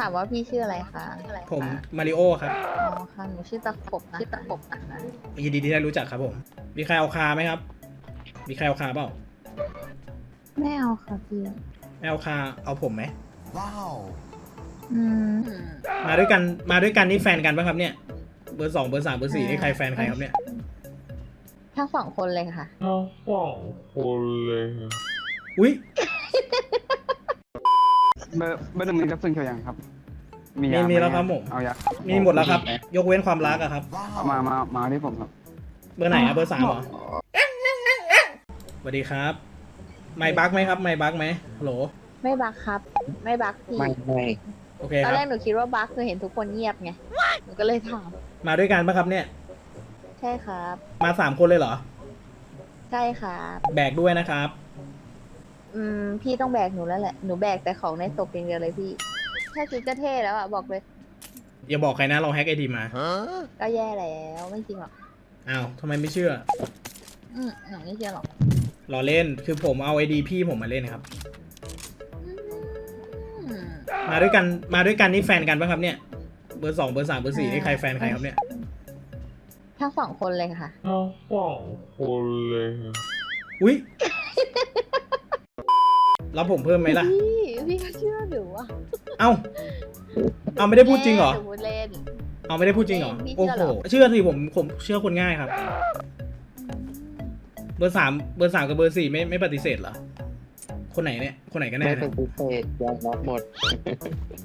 ถามว่าพี่ชื่ออะไรคะอะไรคะผมมาริโอครับอ๋อค่ะหนูชื่อตะขบนะชื่อตะขบนะคะยินดีที่ได้รู้จักครับผม มีใครเอาคาไหมครับ มีใครเอาคาเปล่าไม่เอาค่ะพี่ไม่เอาคาเอาผมไหม Wow. อืมมาด้วยกันมาด้วยกันนี่แฟนกันปะครับเนี่ย เบอร์สองเบอร์สามเบอร์สี่นี่ใครแฟนใครครับเนี่ยทั้งสองคนเลยค่ะทั้งสองคนเลยอุ้ย เบอร์เบอร์หนึ่งมีกระสุนเขียวยังครับมีมียามีไหแล้วครับผม เอายามีหมดแล้วครับ ยกเว้นความรักอะครับ เอามามามาที่ผมครับเบอร์ไหนอะเบอร์สามเหรอสวัสดีครับ ไม่บักไหมครับ ไม่บักไหมฮัลโหล ไม่บักครับ ไม่บักพี่ไม่ไม่โอเคตอคนรับ แรกหนูคิดว่าบักคือเห็นทุกคนเงียบไงหนูก็เลยถามมาด้วยกันปะครับเนี่ย ใช่ครับ มาสามคนเลยเหรอ ใช่ครับ แบกด้วยนะครับ อืมพี่ต้องแบกหนูแล้วแหละ หนูแบกแต่ของในตกอย่างเดียวเลยพี่ แค่ชุดก็เท่แล้วอะบอกเลย อย่าบอกใครนะเราแฮกไอดีมา Huh? ก็แย่แล้วไม่จริงหรอก อ้าวทำไมไม่เชื่อ อืมหนูไม่เชื่อหรอกรอเล่นคือผมเอาไอดีพี่ผมมาเล่นครับ อืมมาด้วยกันมาด้วยกันนี่แฟนกันปะครับเนี่ย เบอร์สองเบอร์สามเบอร์สี่นี่ใครแฟนใครครับเนี่ย ทั้งสองคนเลยค่ะ ทั้งสองคนเลย อุ้ย รับผมเพิ่มไหมล่ะ พี่พี่ก็เชื่อหนูอะเอ้า เอาไม่ได้พูดจริงเหรอหนูพูดเล่น เอาไม่ได้พูดจริงเหรอพี่โอ้เชื่อโหเหรอเชื่อสิผมผมเชื่อคนง่ายครับ เบอร์สามเบอร์สามกับเบอร์สี่ไม่ไม่ปฏิเสธเหรอ คนไหนเนี่ย คนไหนกันแน่ไม่เนี่เป็ยนพิเศษยอมรับหมด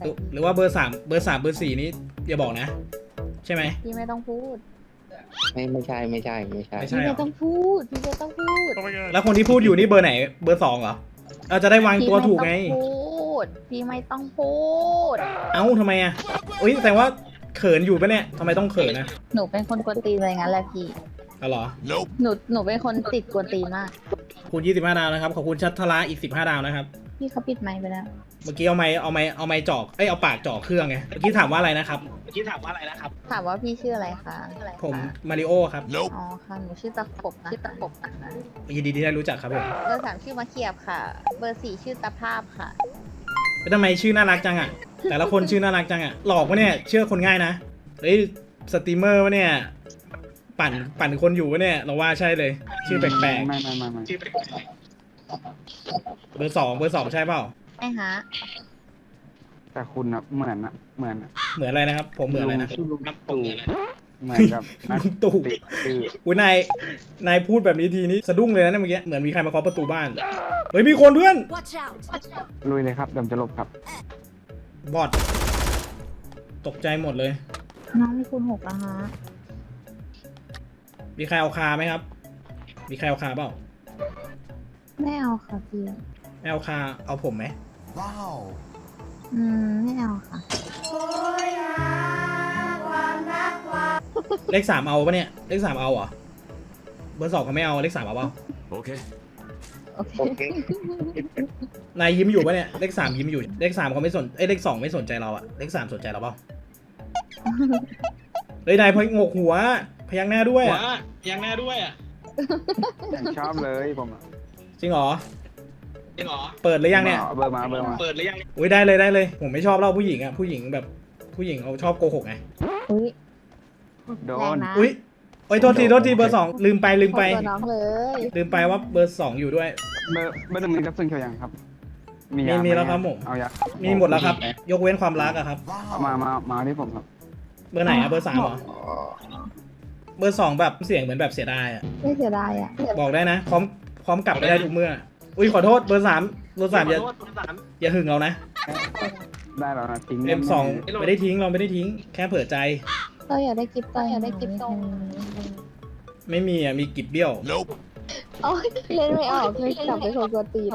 หรือหรือว่าเบอร์สามเบอร์สามเบอร์สี่นี้อย่าบอกนะ ใช่ไหม พี่ไม่ต้องพูด ไม่ไม่ใช่ไม่ใช่ไม่ใช่ ไม่พี่ใช่เหรไม่อต้องพูด พี่ไม่ต้องพูด แล้วคนที่พูดอยู่นี่เบอร์ไหน เบอร์สองเหรอ เราจะได้วางตัวถูกไง พี่ม่ต้องพูดพี่ไม่ต้องพูด เอ้าทำไมอะอุ้ยแต่ว่าเขินอยู่ปะเนี่ยทำไมต้องเขินนะหนูเป็นคนกวนตีนอะไรงั้นแหละพี่ อ๋อเหรอ Nope. หนูหนูเป็นคนติดกวนตีนมาก ขอบคุณ 25 ดาวนะครับ ขอบคุณชัดทละอีก 15 ดาวนะครับ พี่เขาปิดไมค์ไปแล้ว เมื่อกี้เอาไม้เอาไม้เอาไม้จอกเอ้ยเอาปากจอกเครื่องไงเมื่อกี้ถามว่าอะไรนะครับ เมื่อกี้ถามว่าอะไรนะครับ ถามว่าพี่ชื่ออะไรคะอะไรคะผมมาริโอครับ Nope. อ๋อค่ะหนูชื่อตะขบนะชื่อตะขบนะคะยินดีที่ได้รู้จักครับผมเบอร์สามชื่อมะเขียบค่ะ เบอร์สี่ชื่อตะภาพค่ะแล้วทำไมชื่อน่ารักจังอะ แต่ละคนชื่อน่ารักจังอะหลอกปะเนี่ยเชื่อคนง่ายนะเฮ้ยสตรีมเมอร์ปะเนี่ยปั่นปั่นคนอยู่ปะเนี่ยเราว่าใช่เลย ชื่อแปลกไม่ไม่ไม่ไม่ๆชื่อแปลกๆ เบอร์สองเบอร์สองใช่เปล่าไอ้ฮะแต่คุณอะเหมือนอะเหมือนอะเหมือนอะไรนะครับ ผมเหมือนอะไรนะชื่อลุงตู่เหมือนกับนักลุงตู่ติชื่ออุ้ยนายนายพูดแบบนี้ทีนี้สะดุ้งเลยนะเนี่ยเมื่อกี้เหมือนมีใครมาเคาะประตูบ้านเฮ้ยมีคนเพื่อน Watch out! Watch out! ลุยเลยครับเดี๋ยวผมจะหลบครับ บอดตกใจหมดเลย น้องมีคุณหกแล้วฮะมีใครเอาคาไหมครับ มีใครเอาคาเปล่า ไม่เอาค่ะพี่ไม่เอาคาเอาผมไหม Wow. อืมไม่เอาค่ะ เลขสามเอาปะเนี่ยเลขสามเอาเหรอเบอร์สองเขาไม่เอาเลขสามเอาเปล่า Okay. โอเค โอเค นายยิ้มอยู่ปะเนี่ยเลขสามยิ้มอยู่เลขสามเขาไม่สนเอ้ยเลขสองไม่สนใจเราอะเลขสามสนใจเราเปล่าเฮ้ยนายพงกหัว พยักหน้าด้วยอะพยักหน้าด้วยอะชอบเลยผมอะจ ริงเหรอ จริงเหรอ เปิดหรือยังเนี่ยอาเบอร์มาเอาเบอร์มาเปิดหรือยังอุ้ยได้เลยได้เลย ผมไม่ชอบเล่าผู้หญิงอะผู้หญิงแบบผู้หญิงเขาชอบโกหกไง อุ้ยโดแรงน นะอุ้ยโอ้ยโทษทีโทษทีเบอร์สองลืมไปลืมไปขอตัวน้องเลยลืมไปว่าเบอร์สองอยู่ด้วย เบอร์เบอร์หนึ่งมีกระสุนเขียวยังครับมีมียามีไหแล้วครับผม เอายามีหมดแล้วครับ ยกเว้นความรักอะครับเอามามามาที่ผมครับ เบอร์ไหนอะเบอร์สามเหรอ เบอร์สองแบบเสียงเหมือนแบบเสียดายอะไม่เสียดายอะบอกได้นะพร้อม พร้อมกลับไปได้ทุกเมื่อ อุ้ยขอโทษเบอร์สามเบอร์สามอย่าอย่าหึงเรานะได้แล้วนะทิ้งเอ็มสองไม่ได้ทิ้งเราไม่ได้ทิ้ง แค่เผื่อใจ เราอยากได้กิฟต์เราอยากได้กิฟต์ตรงไม่มีอะมีกิบเบี้ยว Nope. โอ้ยเล่นไม่ออกเลยกลับไปโชว์ตัวตีน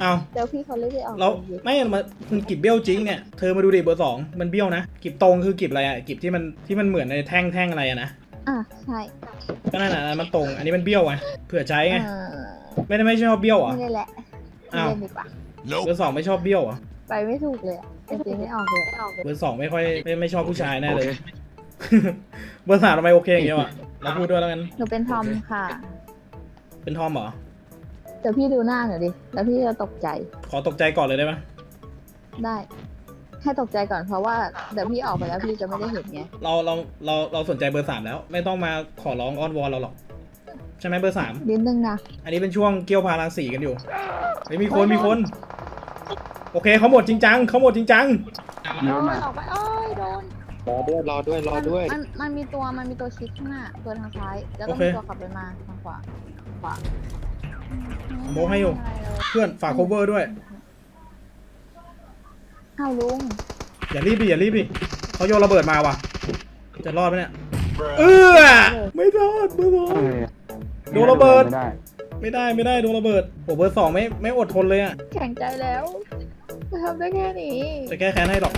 เอาเดี๋ยวพี่เขาเล่นไม่ออกเราไม่มามันกิบเบี้ยวจริงเนี่ยเธอมาดูดิเบอร์สองมันเบี้ยวนะกิบตรงคือกิบอะไรอะกิบที่มันที่มันเหมือนในแท่งแท่งอะไรอะนะ อะใช่ก็นั่นแหละมันตรง อันนี้มันเบี้ยวไงเผื่อใจไง เออไม่ได้ไม่ชอบเบี้ยวเหรอะ ไม่ได้แหละไม่อ้าว เล่นดีกว่า Nope. เบอร์สองไม่ชอบเบี้ยวเหรอะไปไม่ถูกเลยอะจริงๆไม่ออกเลยไม่ออกเลยเบอร์สองไม่ค่อยไม่ไม่ชอบผู้ชายแน่เลยเบอร์สามทำไมโอเคอย่างเงี้ยอะเราพูดด้วยแล้วกัน หนูเป็นทอมค่ะเป็นทอมเหรอ เดี๋ยวพี่ดูหน้าหนูดิ แล้วพี่จะตกใจขอตกใจก่อนเลยได้ไหมได้ ให้ตกใจก่อนเพราะว่าเดี๋ยวพี่ออกไปแล้วพี่จะไม่ได้เห็นไงเราเราเราเราสนใจเบอร์สามแล้ว ไม่ต้องมาขอร้องอ้อนวอนเราหรอก ใช่ไหมเบอร์สามนิดนึงนะอันนี้เป็นช่วงเกี่ยวพาราสีกันอยู่เฮ้ยมีคนมีคน โอเคเขาหมดจริงจังเขาหมดจริงจังเดี๋ยวโอ้มายออกไปโอ้ยโดนรอด้วยรอด้วยรอด้วย มันมันมีตัวมันมีตัวชิดข้างหน้าตัวทางซ้าย แล้วก็โอเคมีตัวขับไปมาทางขวาขวาโมกให้อยู่เพื่อนฝาก cover ด้วย อ้าวลุงอย่ารีบดิอย่ารีบดิเขาโยนระเบิดมาว่ะ จะรอดไหมเนี่ย เออไม่รอดเบอร์สองเอ้ยโดนระเบิด ไม่ได้ไม่ได้ไม่ได้โดนระเบิดโอ้เบอร์สองไม่ไม่อดทนเลยอะแข็งใจแล้วจะทำได้แค่นี้จะแก้แค้นให้หรอก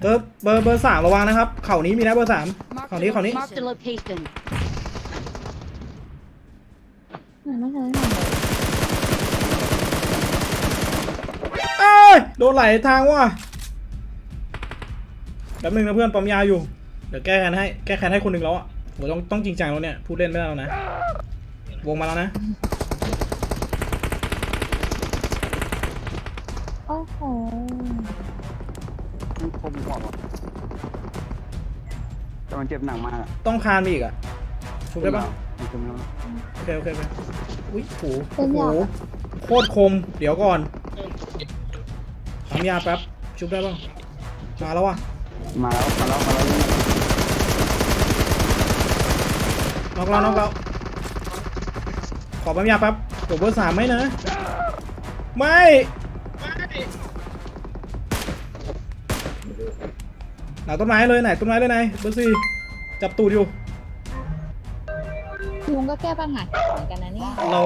เบอร์เบอร์เบอร์สามระวังนะครับ เข่านี้มีนะเบอร์สาม Marked เข่านี้เข่านี้ Marked a location. มันไม่ทันได้ทำเล ยเอ้ยโดนไหลทางว่ะแป๊บนึงนะเพื่อนปั๊มยาอยู่ เดี๋ยวแก้แค้นให้ แก้แค้นให้คนหนึ่งแล้วอะโหต้องต้องจริงจังแล้วเนี่ย พูดเล่นไม่ได้แล้วนะ วงมาแล้วนะ โอ้โหมันคมกว่าว่ะแต่มันเจ็บหนักมากอะต้องคานไปอีกอะชุบได้ปะมันคือมันโอเคโอเคโอเคอุ้ยโหโอ้โห โคตรคม เดี๋ยวก่อนปั๊ มยาแป๊บชุบได้ปะมาแล้วว่ะมาแล้วมาแล้วมาแล้วน็อกแล้วน็อกแล้วขอปั๊มยาแป๊บตัวเบอร์สามไหมนะไม่หลังต้นไม้เลยไหนต้นไม้เลยไหนเบอร์สี่จับตูดอยู่ลุงก็แก้ปัญหาเหมือนกันนะเนี่ยเรา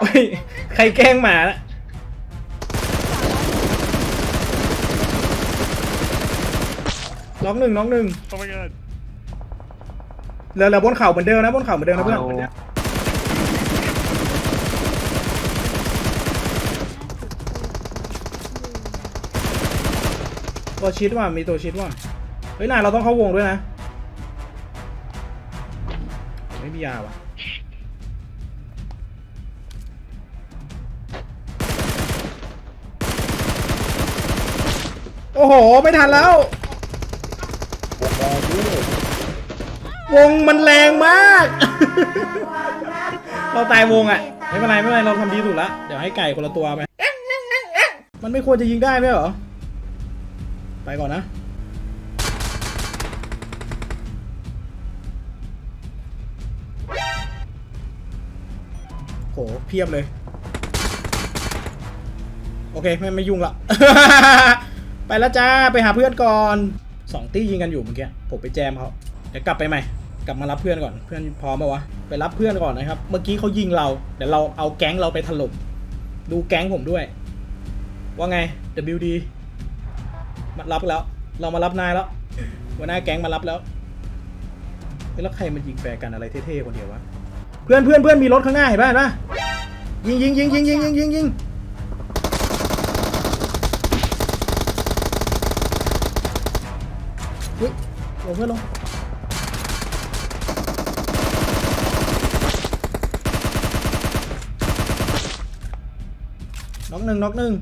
เฮ้ยใครแกล้งหมานะ น้องหนึ่งน้องหนึ่งเหลือเหลือบนเข่าเหมือนเดิมนะบนเข่าเหมือนเดิมนะเพื่อนาตัวชิดว่ะมีตัวชิดว่ะเฮ้ยนายเราต้องเข้าวงด้วยนะไม่มียาว่ะโอ้โห ไม่ทันแล้ว วงมันแรงมาก เราตายวงอะไม่เป็นไรไม่เป็นไรเราทำดีสุดละเดี๋ยวให้ไก่คนละตัวไป มันไม่ควรจะยิงได้ไหมเหรอ ไปก่อนนะ โหเพียบเลย โอเคไม่ไม่ยุ่งละ ไปแล้วจ้าไปหาเพื่อนก่อนสองตี้ยิงกันอยู่เมื่อกี้ผมไปแจมเขาเดี๋ยวกลับไปใหม่ก ลับมารับเพื่อนก่อนเพื่อนพร้อมปะวะไปรับเพื่อนก่อนนะครับ เมื่อกี้เขายิงเราเดี๋ยวเราเอาแก๊งเราไปถล่มดูแก๊งผมด้วย ว่าไง WD มารับแล้ว เรามารับนายแล้วหัวหน้าแก๊งมารับแล้วแล้วใครมันยิงแฟร์กันอะไรเท่ๆคนเดียววะเพื่อนเพื่อนเพื่อนมีรถข้างหน้าเห็นป่ะเห็นป่ะยิงยิงยิงยิงยิงยิงยิงยิงอุ้ยลงเพื่อนลง น็อกหนึ่งน็อกหนึ่ง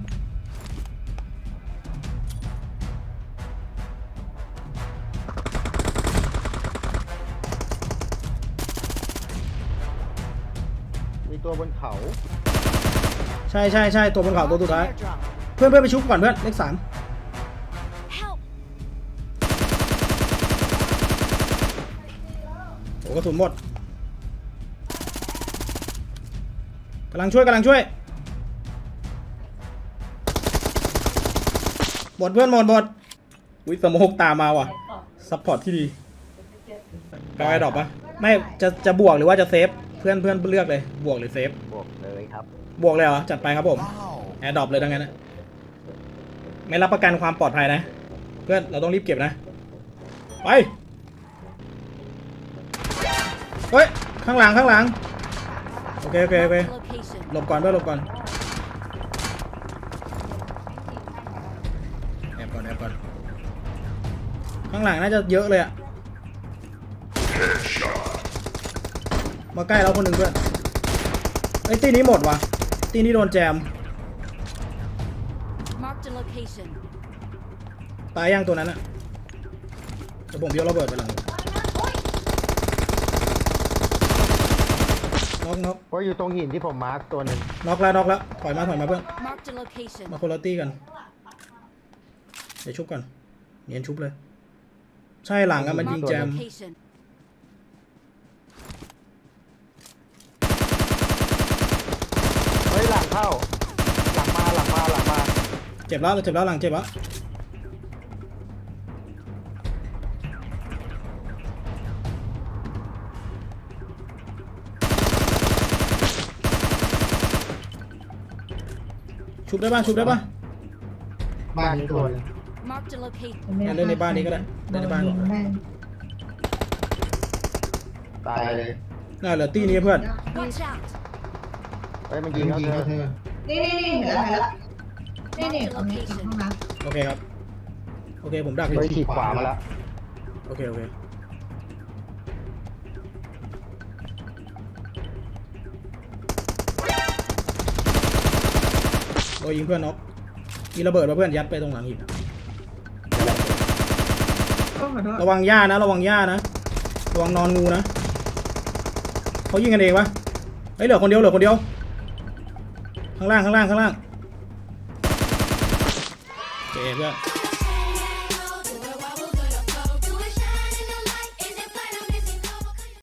มีตัวบนเขาใช่ใช่ใช่ตัวบนเขาตัวสุดท้าย เพื่อนเพื่อนไปชุบก่อนเพื่อนเลขสาม Help! โอ้กระสุนหมดกำลังช่วยกำลังช่วย หมดเพื่อนหมดหมดอุ้ยสโมกตามมาว่ะซัพพอร์ตที่ดีไปไอ้ดอกปะไม่จะจะบวกหรือว่าจะเซฟเพื่อนเพื่อนเลือกเลย บวกหรือเซฟบวกเลยครับ บวกเลยเหรอ จัดไปครับผมว้าวแอร์ดรอปเลยทั้งนั้นนะไม่รับประกันความปลอดภัยนะ เพื่อนเราต้องรีบเก็บนะ ไปเฮ้ยข้างหลังข้างหลังโอเคโอเคโอเค Marked a location. หลบก่อนเพื่อนหลบก่อน ข้างหลังน่าจะเยอะเลยอะมาใกล้เราคนหนึ่งเพื่อนไอ้ยตีนี้หมดว่ะตีนี้โดนแจม Marked a location. ตายยังตัวนั้นอะเดี๋ยวผมยกระเบิดไปหลังน็อกน็อกเพราะอยู่ตรงหินที่ผมมาร์กตัวหนึ่งน็อกแล้วน็อกแล้วถอยมาถอยมาเพื่อน Marked a location. มาคนละตี้กัน เดี๋ยวชุบก่อนเนียนชุบเลย ใช่หลังอะมันยิง Marked แจ a ม location. เฮ้ยหลังเข้า หลังมาหลังมาหลังมาเจ็บแล้วเจ็บแล้วหลังเจ็บแล้วชุบได้ป่ะชุบได้ป่ะบ้านนี้ตัวหนึง Marked a location. งั้นเล่นในบ้านนี้ก็ได้ เล่นในบ้านก่อนตายเลยน่าเหลือตี้นี้เพื่อน Watch out. เฮ้ยมันยิงเขาเธอนี่นี่นี่เห็นแล้วเห็นแล้วนี่นี่ Marked a ตรงนี้ตรง location. ห้องน้โอเคครับ โอเคผมดักอยู่เฮ้ยขีดขวามาแล้วโอเคโอเคโอ้ยยิงเพื่อนน็อกมีระเบิดมาเพื่อนยัดไปตรงหลังหินอะำก็ขอโทษระวังหญ้านะ ระวังหญ้านะระวังนอนงูนะเขายิงกันเองปะเฮ้ยเหลือคนเดียวเหลือคนเดียว ข้างล่างข้างล่างข้างล่างเจ๊เพื่อน